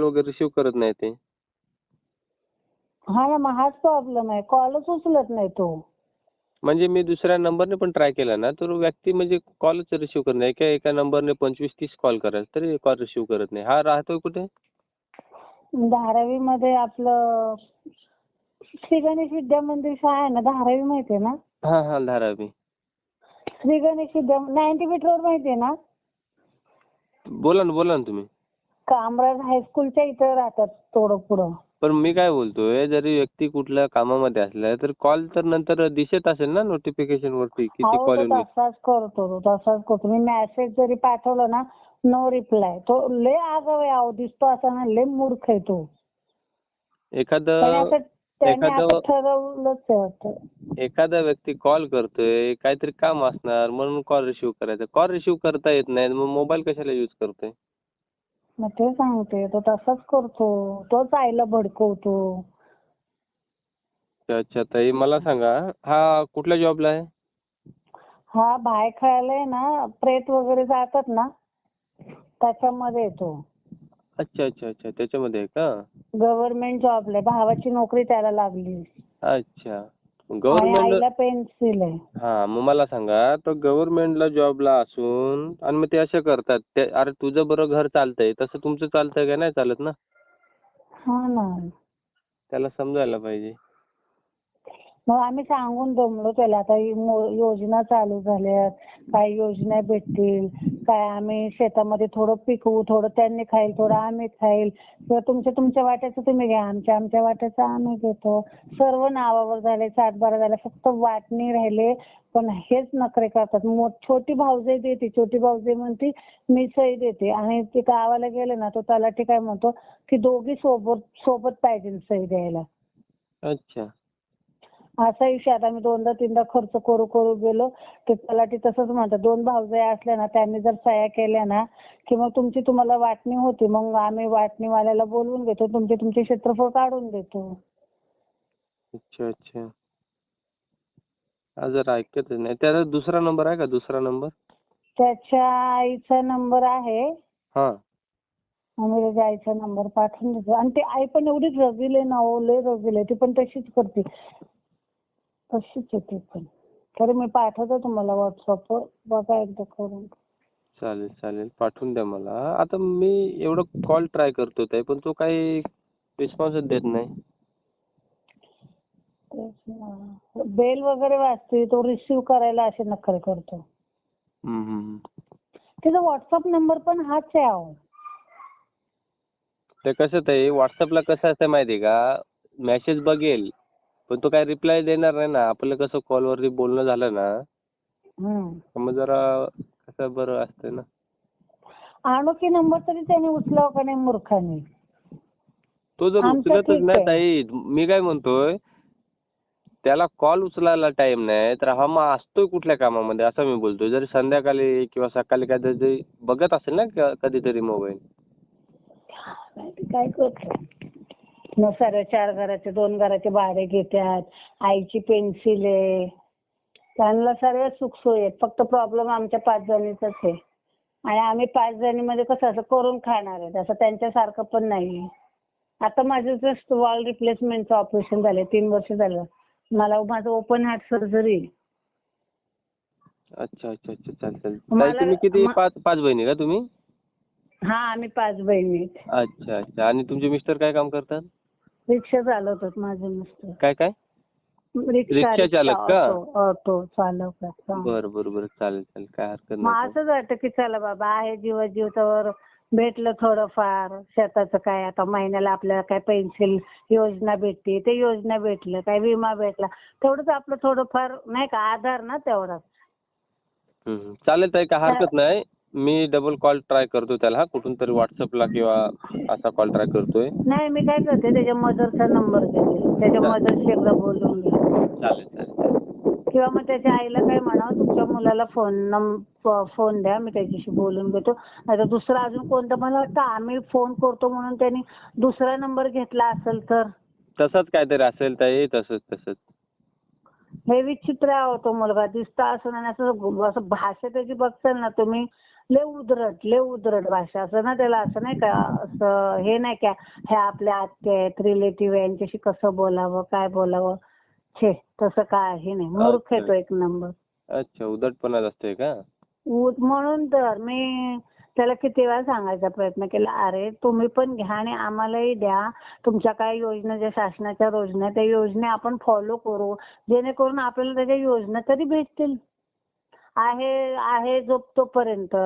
Call वगैरे receive करत नाही ते. हा ना मग हाच प्रॉब्लेम आहे. कॉलच उचलत नाही तो. म्हणजे मी दुसऱ्या नंबरने पण ट्राय केला ना तर व्यक्ती म्हणजे कॉलच रिसिव्ह करत नाही. एका एका नंबरने पंचवीस तीस कॉल कराल तरी कॉल रिसिव्ह करत नाही. हा राहतोय कुठे? धारावी मध्ये आपलं श्री गणेश विद्या मंदिर शाळा आहे ना धारावी माहितीये ना? हा हा Dharavi. Shri Ganesh Vidya ninety feet road माहितीये ना? बोला ना बोला ना तुम्ही. कामराज हायस्कूलच्या इथं राहतात थोडं पुढं. पण मी काय बोलतोय जरी व्यक्ती कुठल्या कामामध्ये असला तर कॉल तर नंतर दिसत असेल ना नोटिफिकेशन वरती किती अहो कॉल तो येऊन तसाच करतो तो तसाच करतो. मी मेसेज जरी पाठवलं ना नो रिप्लाय तो लय आगाव आहे अहो दिसतो असा ना लय मूर्ख आहे तो. एखादं असं त्याने एखादं- असं ठरवलंच आहे वाटतं. एखादा व्यक्ती कॉल करतोय काहीतरी काम असणार म्हणून कॉल रिसिव्ह करायचा. कॉल रिसिव्ह करता येत नाही मग मोबाईल कशाला युज करतोय? मग ते सांगते तो तसाच करतो. तोच आईला भडकवतो. अच्छा, अच्छा ताई मला सांगा हा कुठल्या जॉबला आहे? हा बाहेर खेळायला आहे ना प्रेत वगैरे जातात ना त्याच्यामध्ये येतो. अच्छा अच्छा अच्छा त्याच्यामध्ये आहे का? गव्हर्नमेंट जॉबला आहे. भावाची नोकरी त्याला लागली. अच्छा. गव्हर्नमेंट पेन्सिल आहे. हा मग मला सांगा तो गव्हर्नमेंटला जॉबला असून आणि मग ते असे करतात ते अरे तुझं बरं घर चालतंय तसं तुमचं चालतंय का नाही चालत ना? हा ना. त्याला समजायला पाहिजे. मग आम्ही सांगून दमलो त्याला आता ही योजना चालू झाल्यात काही योजना भेटतील काय आम्ही शेतामध्ये थोडं पिकवू थोडं त्यांनी खाईल थोडं आम्ही खाईल. किंवा तुमच्या तुमच्या वाट्याचं तुम्ही घ्या आमच्या आमच्या वाट्याचं आम्ही घेतो. सर्व नावावर झाले सातबारा झाले फक्त वाटणी राहिले. पण हेच नखरे करतात. मो- छोटी भाऊजाई देते छोटी भाऊजाई म्हणते मी सही देते. आणि ते गावाला गेले ना तो तलाठी काय म्हणतो की दोघी सोबत सोबत पाहिजे सही द्यायला. अच्छा. असा विषय आता मी दोनदा तीनदा खर्च करू करू गेलो. ते तलाठी तसंच म्हणतात दोन भावजया असल्या ना त्यांनी जर सह्या केल्या ना की मग तुमची तुम्हाला वाटणी होती मग आम्ही वाटणीवाल्याला बोलवून घेतो तुमचे तुमचे क्षेत्रफळ काढून देतो. अच्छा अच्छा. हा जर ऐकतच नाही. त्याचा दुसरा नंबर आहे का? दुसरा नंबर? त्याच्या आईचा नंबर आहे. हा. आम्ही त्याच्या आईचा नंबर पाठवून देतो. आणि ते आई पण एवढी रगील आहे ना हो लय रगील आहे. ती पण तशीच करते. तशीच आहे ती पण. तरी मी पाठवतो तुम्हाला व्हॉट्सअपवर बघा एकदा करून. चालेल चालेल. पाठवून द्या मला. आता मी एवढं कॉल ट्राय करतो ताई पण तो काही रिस्पॉन्सच देत नाही. तेच ना. बेल वगैरे वाजते तो रिसिव्ह करायला असे नखरे करतो. हम्म, हम्म, हम्म. तिचा व्हॉट्सअप नंबर पण हाच आहे अहो. ते कसं ताई व्हॉट्सअपला कसं असतं माहिती आहे का? मेसेज बघेल पण तो काय रिप्लाय देणार नाही ना. आपलं कसं कॉलवरती बोलणं झालं ना मग जरा कसं बरं असतं ना. अनोखी नंबर तरी त्याने उचलावा का नाही मूर्खाने? तो जर आमचं उचलतच ठीक नाही आहे. ताई मी काय म्हणतोय त्याला कॉल उचलायला टाइम नाही तर हा मग असतोय कुठल्या कामामध्ये असं मी बोलतोय. जरी संध्याकाळी किंवा सकाळी काहीतरी बघत असेल ना क- कधीतरी मोबाईल काय करतो? मग सर्व चार घराचे दोन घराचे भाडे घेतात आईची पेन्सिल आहे. त्यांना सर्व सुखसोयी आहेत. फक्त प्रॉब्लेम आमच्या पाच जणीचाच आहे. आणि आम्ही पाच जणीमध्ये कसं असं करून खाणार आहे असं त्यांच्यासारखं पण नाही आता माझं जस्ट वॉल रिप्लेसमेंटचं ऑपरेशन झालं तीन वर्ष झालं. मला माझं ओपन हार्ट सर्जरी अच्छा अच्छा अच्छा. चालेल मला- तुम्ही किती? मा- पाच पाच बहिणी का तुम्ही? हा आम्ही पाच बहिणी आहेत. अच्छा अच्छा. आणि तुमचे मिस्टर काय काम करतात? रिक्षा चालवतात माझे मिस्टर काय काय? रिक्षा चालक का? ऑटो चालवतात. बरं बरं बरं. चालेल चालेल. काय हरकत मग नाही असंच वाटतं की चला बाबा आहे जीवा जीवतावर भेटलं थोडंफार. शेताचं काय आता महिन्याला आपल्याला काय पेन्सिल योजना भेटते ते योजना भेटलं काय विमा भेटला. तेवढंच आपलं थोडंफार नाही का आधार ना तेवढाच. हम्म, हम्म. चालेल ताई काय हरकत नाही. मी डबल कॉल ट्राय करतो त्याला कुठून तरी व्हॉट्सअपला किंवा असा कॉल ट्राय करतोय. नाही मी काय करते त्याच्या मदरचा नंबर देते. त्याच्या मदरशी एकदा बोलून घे. चालेल चालेल चालेल. किंवा मग त्याच्या आईला काय म्हणावं तुमच्या मुलाला फोन नंब फोन द्या मी त्याच्याशी बोलून घेतो. नाहीतर दुसरा अजून कोणता मला वाटतं आम्ही फोन करतो म्हणून त्यांनी दुसरा नंबर घेतला असेल तर? तसंच काहीतरी असेल ताई तसंच तसंच. हे विचित्र आहे तो मुलगा. दिसता असून आणि असं असं भाषा त्याची बघताल ना तुम्ही लय उदरट लय उदरट भाषा. असं ना त्याला असं नाही का असं हे नाही का हे आपल्या आत्या आहेत रिलेटिव्ह यांच्याशी कसं बोलावं काय बोलावं? छे तसं काही नाही. मूर्ख आहे तो एक नंबर अच्छा उद्धटपणा असतोय का? उ- म्हणून तर मी त्याला किती वेळा सांगायचा प्रयत्न केला अरे तुम्ही पण घ्या आणि आम्हालाही द्या. तुमच्या काय योजना ज्या शासनाच्या योजना त्या योजना आपण फॉलो करू. जेणेकरून आपल्याला त्याच्या योजना तरी भेटतील. आहे आहे जो तोपर्यंत.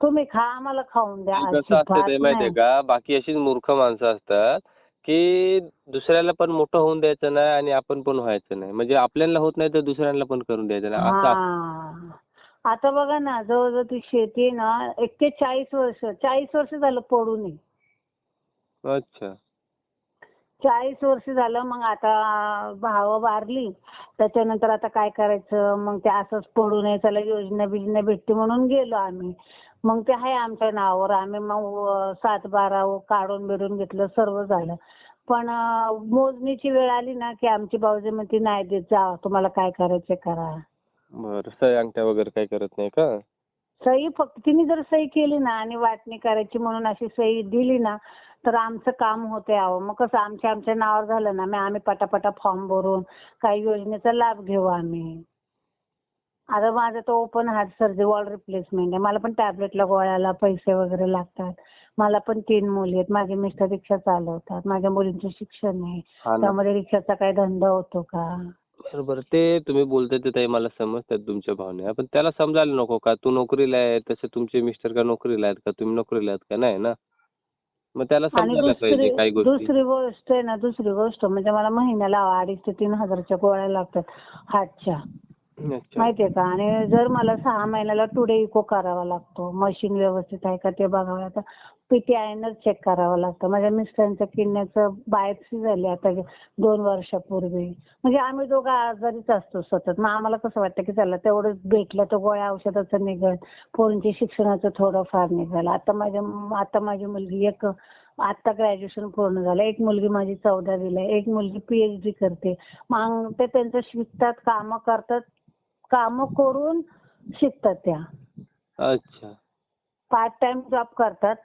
तुम्ही खा आम्हाला खाऊन द्या. कसं असतं ते माहितीये नाही. का? बाकी अशीच मूर्ख माणसं असतात की दुसऱ्याला पण मोठं होऊन द्यायचं नाही आणि आपण पण व्हायचं नाही. म्हणजे आपल्याला होत नाही तर दुसऱ्यांना पण करून द्यायचं नाही. असं असतं. हा आता बघा ना जवळजवळ ती शेती आहे ना एक्केचाळीस वर्ष चाळीस वर्ष झालं पडून आहे. अच्छा. चाळीस वर्ष झालं मग आता भाव वारली. त्याच्यानंतर आता काय करायचं? मग ते असंच पडू नये त्याला योजना बिजना भेटते म्हणून गेलो आम्ही. मग ते आहे आमच्या नावावर. आम्ही मग सात बारा काढून बिडून घेतलं सर्व झालं. पण मोजणीची वेळ आली ना की आमची भाऊजी म्हणते नाही देत जा तुम्हाला काय करायचं करा. बरं अंगठ्या वगैरे काही करत नाही का? सही फक्त तिने जर सही केली ना आणि वाटणी करायची म्हणून अशी सही दिली ना तर आमचं काम होते अहो. मग कसं आमच्या आमच्या नावावर झालं ना मग आम्ही पटापटा फॉर्म भरून काही योजनेचा लाभ घेऊ आम्ही. आता माझं तो open heart surgery valve replacement आहे. मला पण टॅबलेटला गोळ्याला पैसे वगैरे लागतात. मला पण तीन मुली आहेत. माझे मिस्टर रिक्षा चालवतात. माझ्या मुलींचं शिक्षण आहे. हा ना. त्यामध्ये रिक्षाचा काही धंदा होतो का? बरोबर ते तुम्ही बोलताय ते ताई मला समजतात तुमच्या भावना. पण त्याला समजायला नको का? तू नोकरीला आहे तसे तुमचे मिस्टर का नोकरीला आहेत का? तुम्ही नोकरीला आहेत का? नाही ना? मग त्याला आणि समजायला पाहिजे दुसरी काही गोष्टी. दुसरी गोष्ट आहे ना दुसरी गोष्ट म्हणजे मला महिन्याला अडीच ते तीन हजारच्या गोळ्या लागतात अच्छा. माहितीये का? आणि जर मला सहा महिन्याला टुडे इको करावा लागतो मशीन व्यवस्थित आहे का ते बघावं लागतं. पीटीआयनच चेक करावं लागतं. माझ्या मिस्टरांच्या किडनीचं बायोप्सी झाली आता दोन वर्षापूर्वी. म्हणजे आम्ही दोघं आजारीच असतो सतत. मग आम्हाला कसं वाटतं की चला तेवढं भेटलं तर गोळ्या औषधाचं निघल पोरींच्या शिक्षणाचं थोडंफार निघाल. आता माझ्या आता माझी मुलगी एक आता ग्रॅज्युएशन पूर्ण झालं. एक मुलगी माझी चौदावीला एक मुलगी पीएचडी करते. मग ते त्यांचं शिकतात कामं करतात. कामं करून शिकतात त्या. अच्छा. पार्ट टाइम जॉब करतात.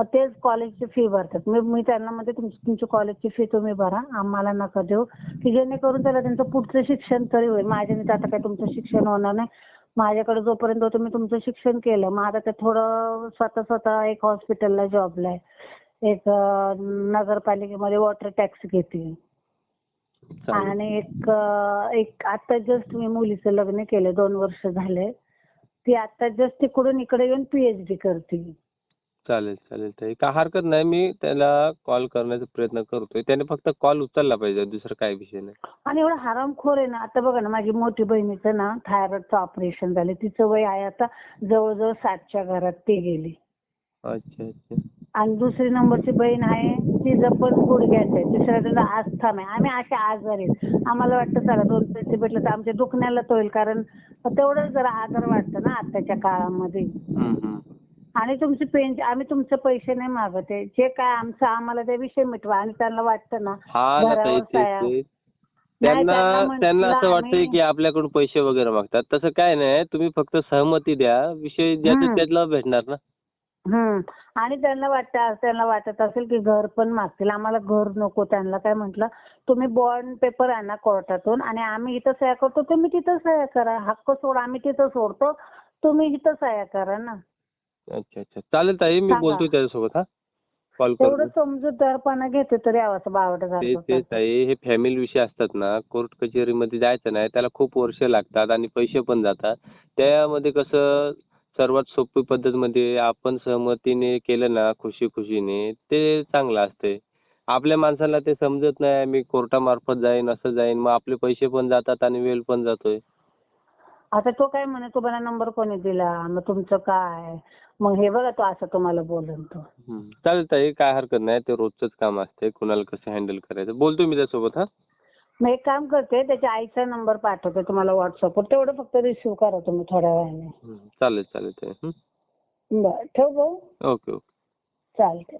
मग तेच कॉलेजची फी भरतात. मी मी त्यांना म्हणते तुमची तुमची कॉलेजची फी तुम्ही भरा. आम्हाला नका देऊ. की जेणेकरून त्याला त्यांचं पुढचं शिक्षण तरी होईल. माझ्याने आता काही तुमचं शिक्षण होणार नाही. माझ्याकडे जोपर्यंत होतं मी तुमचं शिक्षण केलं. मग आता ते थोडं स्वतः स्वतः एक हॉस्पिटलला जॉबला आहे. एक नगरपालिकेमध्ये वॉटर टॅक्स घेते. आणि एक एक आता जस्ट मी मुलीचं लग्न केलं. दोन वर्ष झाले. ती आता जस्ट तिकडून इकडे येऊन पीएचडी करते. चालेल चालेल. ताई काय हरकत नाही मी त्याला कॉल करण्याचा प्रयत्न करतोय. त्याने फक्त कॉल उचलला पाहिजे दुसरं काय विषय नाही. आणि एवढा हरामखोर आहे ना आता बघा ना माझी मोठी बहिणीचं ना थायरॉइडचं ऑपरेशन झालं. तिचं वय आहे आता जवळजवळ सातच्या घरात ती गेली. अच्छा अच्छा. आणि दुसरी नंबरची बहीण आहे तिचं पण गुडघ्याचं आहे तिसऱ्या तिला आस्थम आहे आम्ही असे आजारी आहेत. आम्हाला वाटतं चला दोन पैसे भेटले तर आमच्या दुखण्याला तो होईल कारण तेवढंच जरा आधार वाटतं ना आताच्या काळामध्ये. हम्म, हम्म. आणि तुमची पेन्शन आम्ही तुमचे पैसे नाही मागत आहे. जे काय आमचं आम्हाला ते विषय मिटवा. आणि त्यांना वाटतं ना हा ना ताई घरावर तेच साया. तेच. नाही, त्यांना त्यांना त्यांना म्हटलं असं वाटतंय आम्ही- की आपल्याकडून पैसे वगैरे मागतात. तसं काय नाही. तुम्ही फक्त सहमती द्या. विषय ज्याचं हम्म. त्याला भेटणार ना. हम्म. आणि त्यांना वाटतं त्यांना वाटत असेल की घर पण मागतील. आम्हाला घर नको. त्यांना काय म्हटलं तुम्ही बॉन्ड पेपर आणा कोर्टातून. आणि आम्ही इथं सह्या करतो. तुम्ही तिथं सह्या करा. हक्क सोड. आम्ही तिथं सोडतो. तुम्ही इथं सह्या करा ना. अच्छा अच्छा. चालेल ताई मी सांगा. बोलतोय त्याच्यासोबत हा. कॉल तेवढं करतो समजूतदारपणा घेते तरी असं बावट तेच तेच ताई हे फॅमिली विषय असतात ना कोर्ट कचेरीमध्ये जायचं नाही त्याला खूप वर्ष लागतात आणि पैसे पण जातात. त्यामध्ये कसं सर्वात सोपी पद्धतमध्ये आपण सहमतीने केलं ना खुशी खुशीने ते चांगलं असते आपल्या माणसाला ते समजत नाही मी कोर्टामार्फत जाईन असं जाईन मग आपले पैसे पण जातात आणि वेळ पण जातोय. आता तो काय म्हणे तुम्हाला नंबर कोणी दिला? मग तुमचं काय? मग हे बघा तो असं तुम्हाला बोलून तो. चालेल ताई काय हरकत नाही. ते रोजचंच काम असते. कुणाला कसं हँडल करायचं? बोलतोय मी त्यासोबत हा. मग एक काम करते त्याच्या आईचा नंबर पाठवते तुम्हाला व्हॉट्सअपवर तेवढं फक्त रिसिव्ह करा तुम्ही थोड्या वेळाने. चालेल चालेल ताई. हम्म. बरं ठेवू भाऊ? Okay okay. चालते